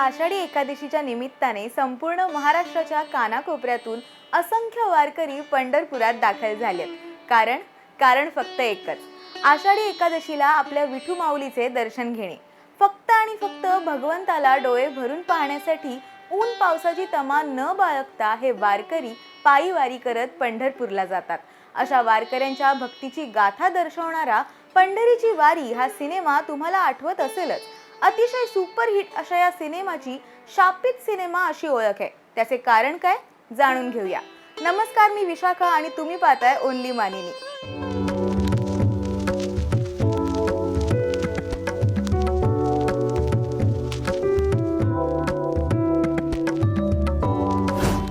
आषाढी एकादशीच्या निमित्ताने संपूर्ण महाराष्ट्राच्या कानाकोपऱ्यातून असंख्य वारकरी पंढरपुरात दाखल झालेत कारण कारण फक्त एकच आषाढी एकादशीला आपल्या विठू माऊलीचे दर्शन घेणे. फक्त आणि फक्त भगवंताला डोळे भरून पाहण्यासाठी ऊन पावसाची तमा न बाळगता हे वारकरी पायी वारी करत पंढरपूरला जातात. अशा वारकऱ्यांच्या भक्तीची गाथा दर्शवणारा पंढरीची वारी हा सिनेमा तुम्हाला आठवत असेलच. अतिशय सुपरहिट अशा या सिनेमाची शापित सिनेमा अशी ओळख आहे. त्याचे कारण काय जाणून घेऊया. नमस्कार मी विशाखा आणि तुम्ही पाहताय ओनली मानिनी.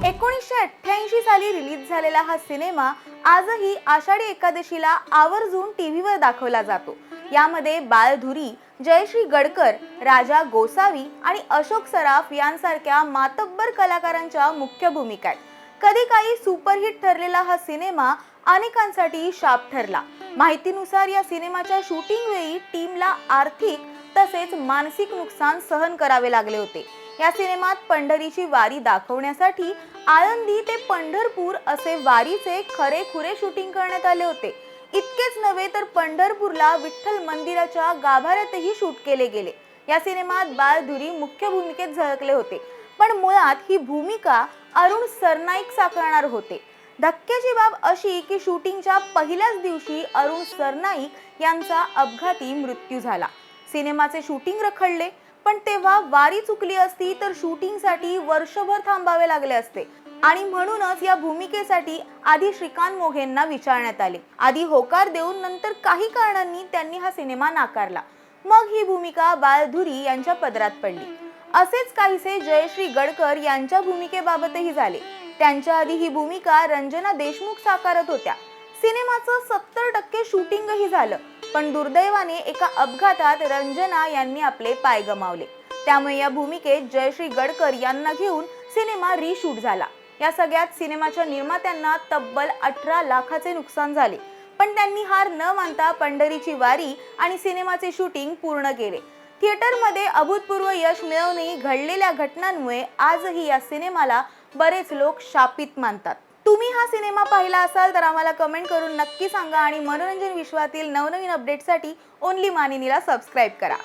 एकोणीसशे अठ्ठ्याऐंशी साली रिलीज झालेला हा सिनेमा आजही आषाढी एकादशीला आवर्जून टीव्हीवर दाखवला जातो. यामध्ये बाळधुरी जयश्री गडकर राजा गोसावी आणि अशोक सराफ यांसारख्या मातब्बर कलाकारांच्या मुख्य भूमिका आहेत. कधी काही सुपरहिट ठरलेला हा सिनेमा अनेकांसाठी शाप ठरला. माहितीनुसार या सिनेमाच्या शूटिंग वेळी टीमला आर्थिक तसेच मानसिक नुकसान सहन करावे लागले होते. या सिनेमात पंढरीची वारी दाखवण्यासाठी आळंदी ते पंढरपूर असे वारीचे खरेखुरे शूटिंग करण्यात आले होते. इतकेच नव्हे तर पंढरपूरला विठ्ठल मंदिराच्या गाभाऱ्यातही शूट केले गेले. या सिनेमात बालधुरी मुख्य भूमिकेत झळकले होते. पण मुळात ही भूमिका अरुण सरनाईक साकारणार होते. धक्क्याची बाब अशी की शूटिंगच्या पहिल्याच दिवशी अरुण सरनाईक यांचा अपघाती मृत्यू झाला. सिनेमाचे शूटिंग रखडले पण तेव्हा वारी चुकली असती तर शूटिंगसाठी वर्षभर थांबावे लागले असते. आणि म्हणूनच या भूमिकेसाठी आधी श्रीकांत मोघेंना विचारण्यात आले. आधी होकार देऊन नंतर काही कारणांनी त्यांनी हा सिनेमा नाकारला. मग ही भूमिका बाळधुरी यांच्या पदरात पडली. असेच काहीसे जयश्री गडकर यांच्या भूमिकेबाबतही झाले. त्यांच्या आधी ही भूमिका रंजना देशमुख साकारत होत्या. सिनेमाचं सत्तर टक्के शूटिंगही झालं पण दुर्दैवाने एका अपघातात रंजना यांनी आपले पाय गमावले. त्यामुळे या भूमिकेत जयश्री गडकर यांना घेऊन सिनेमा रिशूट झाला. या सगळ्यात सिनेमाच्या निर्मात्यांना तब्बल अठरा लाखाचे नुकसान झाले. पण त्यांनी हार न मानता पंढरीची वारी आणि सिनेमाचे शूटिंग पूर्ण केले. थिएटरमध्ये अभूतपूर्व यश मिळवूनही घडलेल्या घटनांमुळे आजही या सिनेमाला बरेच लोक शापित मानतात. तुम्ही हा सिनेमा पाहिला असाल तर आम्हाला कमेंट करून नक्की सांगा आणि मनोरंजन विश्वातील नवनवीन अपडेटसाठी ओनली मानिनीला सबस्क्राईब करा.